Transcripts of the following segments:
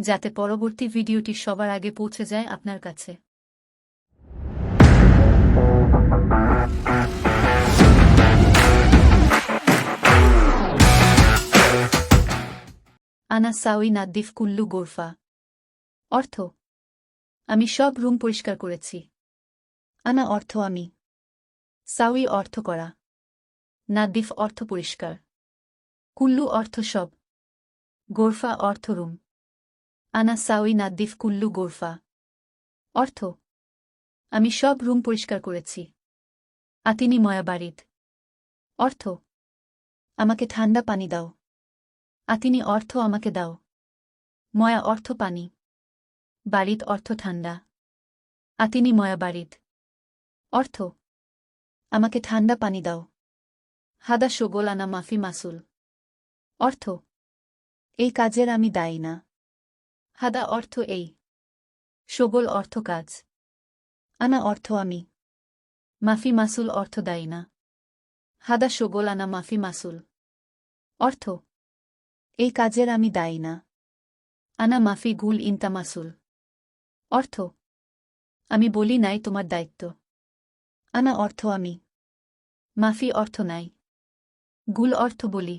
যাতে পরবর্তী ভিডিওটি সবার আগে পৌঁছে যায় আপনার কাছে। আনা সাউই নাদ্দিফ কুল্লু গোরফা। অর্থ, আমি সব রুম পরিষ্কার করেছি। আনা অর্থ, আমি। সাউই অর্থ করা। নাদ্দিফ অর্থ পরিষ্কার। কুল্লু অর্থ সব। গোরফা অর্থ রুম। আনা সাউই নাদ্দিফ কুল্লু গোরফা। অর্থ, আমি সব রুম পরিষ্কার করেছি। আতিনি ময়া বাড়িত অর্থ, আমাকে ঠান্ডা পানি দাও। আতিনি অর্থ আমাকে দাও। ময়া অর্থ পানি। বাড়িত অর্থ ঠান্ডা। আতিনি ময়া বাড়িত অর্থ, আমাকে ঠান্ডা পানি দাও। হাদা শোগল আনা মাফি মাসুল। অর্থ, এই কাজের আমি দায়ী না। হাদা অর্থ এই শোগল অর্থ কাজ আনা অর্থ আমি মাফি মাসুল অর্থ দায়ী না হাদা শোগল আনা মাফি মাসুল অর্থ এই কাজের আমি দায়ী না আনা মাফি গুল ইন্তা মাসুল অর্থ আমি বলি নাই তোমার দায়িত্ব আনা অর্থ আমি মাফি অর্থ নাই গুল অর্থ বলি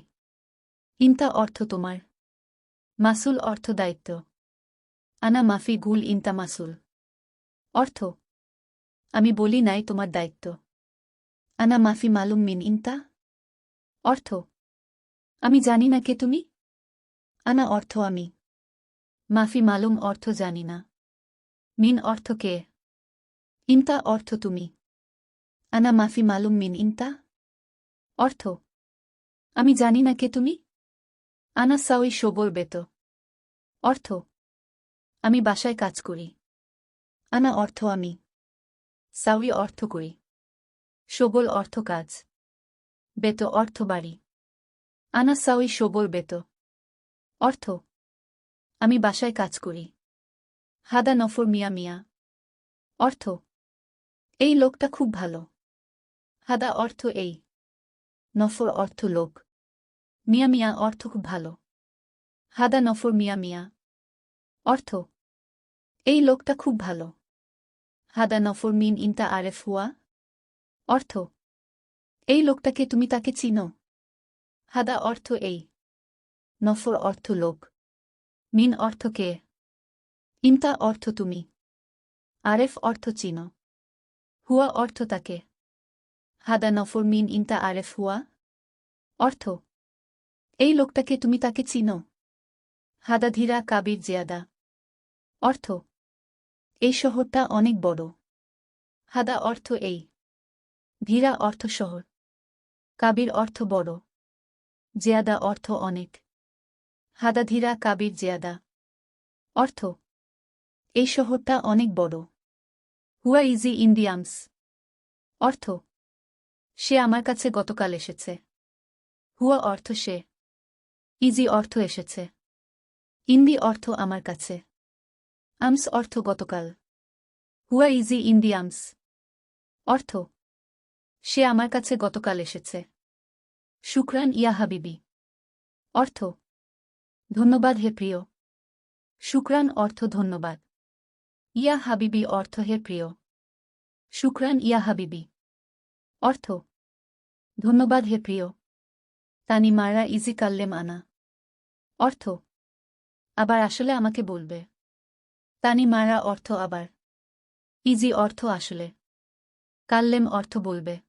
ইন্তা অর্থ তোমার মাসুল অর্থ দায়িত্ব আনা মাফি গুল ইন্তা মাসুল অর্থ, আমি বলি নাই তোমার দায়িত্ব। আনা মাফি মালুম মিন ইন্তা। অর্থ, আমি জানি না কে তুমি। আনা অর্থ, আমি। মাফি মালুম অর্থ জানি না। মিন অর্থ কে? ইন্তা অর্থ তুমি। আনা মাফি মালুম মিন ইন্তা। অর্থ, আমি জানি না কে তুমি। আনা সাউই শোবর বেত। অর্থ আমি বাসায় কাজ করি। আনা অর্থ আমি। সাউই অর্থ করি। সবল অর্থ কাজ। বেত অর্থ বাড়ি। আনা সাউই সবল বেত। অর্থ, আমি বাসায় কাজ করি। হাদা নফর মিয়া মিয়া। অর্থ, এই লোকটা খুব ভালো। হাদা অর্থ এই। নফর অর্থ লোক। মিয়া মিয়া অর্থ খুব ভালো। হাদা নফর মিয়া মিয়া। অর্থ এই লোকটা খুব ভালো। হাদা নফর মিন ইন্তা আরেফ হুয়া? অর্থ, এই লোকটাকে তুমি তাকে চিনো। হাদা অর্থ এই। নফর অর্থ লোক। মিন অর্থ কে? ইন্তা অর্থ তুমি। আরেফ অর্থ চিনো। হুয়া অর্থ তাকে। হাদা নফর মিন ইন্তা আরেফ হুয়া? অর্থ, এই লোকটাকে তুমি তাকে চিনো। হাদা ধীরা কাবির জিয়াদা। অর্থ এই শহরটা অনেক বড়। হাদা অর্থ এই। ধীরা অর্থ শহর। কাবির অর্থ বড়। জিয়াদা অর্থ অনেক। হাদা ধীরা, কাবির জিয়াদা। অর্থ, এই শহরটা অনেক বড়। হুয়া ইজি ইন্ডিয়ামস অর্থ, সে আমার কাছে গতকাল এসেছে। হুয়া অর্থ সে। ইজি অর্থ এসেছে। ইন্দি অর্থ আমার কাছে। আমস অর্থ গতকাল। হুয়া ইজি ইন্দি আমস অর্থ সে আমার কাছে গতকাল এসেছে। শুক্রান ইয়া হাবিবি। অর্থ ধন্যবাদ হে প্রিয়। শুক্রান অর্থ ধন্যবাদ। ইয়া হাবিবি অর্থ হে প্রিয়। শুক্রান ইয়া হাবিবি। অর্থ ধন্যবাদ হে প্রিয়। তানি মারা ইজি কাল্লেম আনা। অর্থ আবার আসলে আমাকে বলবে। তানি মারা অর্থ আবার। ইজি অর্থ আসলে। কাল্লেম অর্থ বলবে।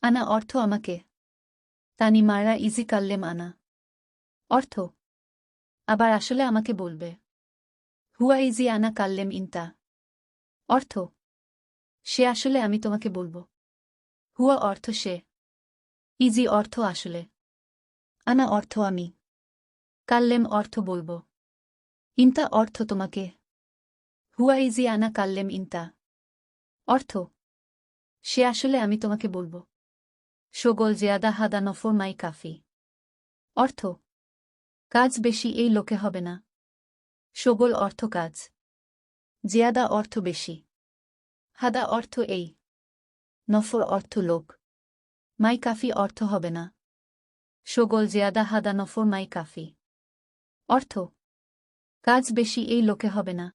আনা অর্থ আমাকে। তানি মারা ইজি কাল্লেম আনা। অর্থ? আবার আসলে আমাকে বলবে। হুয়া ইজি আনা কাল্লেম ইন্তা। অর্থ? সে আসলে আমি তোমাকে বলব। হুয়া অর্থ সে। ইজি অর্থ আসলে। আনা অর্থ আমি। কাল্লেম অর্থ বলব। ইন্তা অর্থ তোমাকে। হুয়াইজি আনা কাল্লেম ইন্তা। অর্থ, সে আসলে আমি তোমাকে বলব। শোগল জিয়াদা হাদা নফর মাই কাফি। অর্থ, কাজ বেশি এই লোকে হবে না। শোগল অর্থ কাজ। জিয়াদা অর্থ বেশি। হাদা অর্থ এই। নফর অর্থ লোক। মাই কাফি অর্থ হবে না। শোগল জিয়াদা হাদা নফর মাই কাফি। অর্থ, কাজ বেশি এই লোকে হবে না।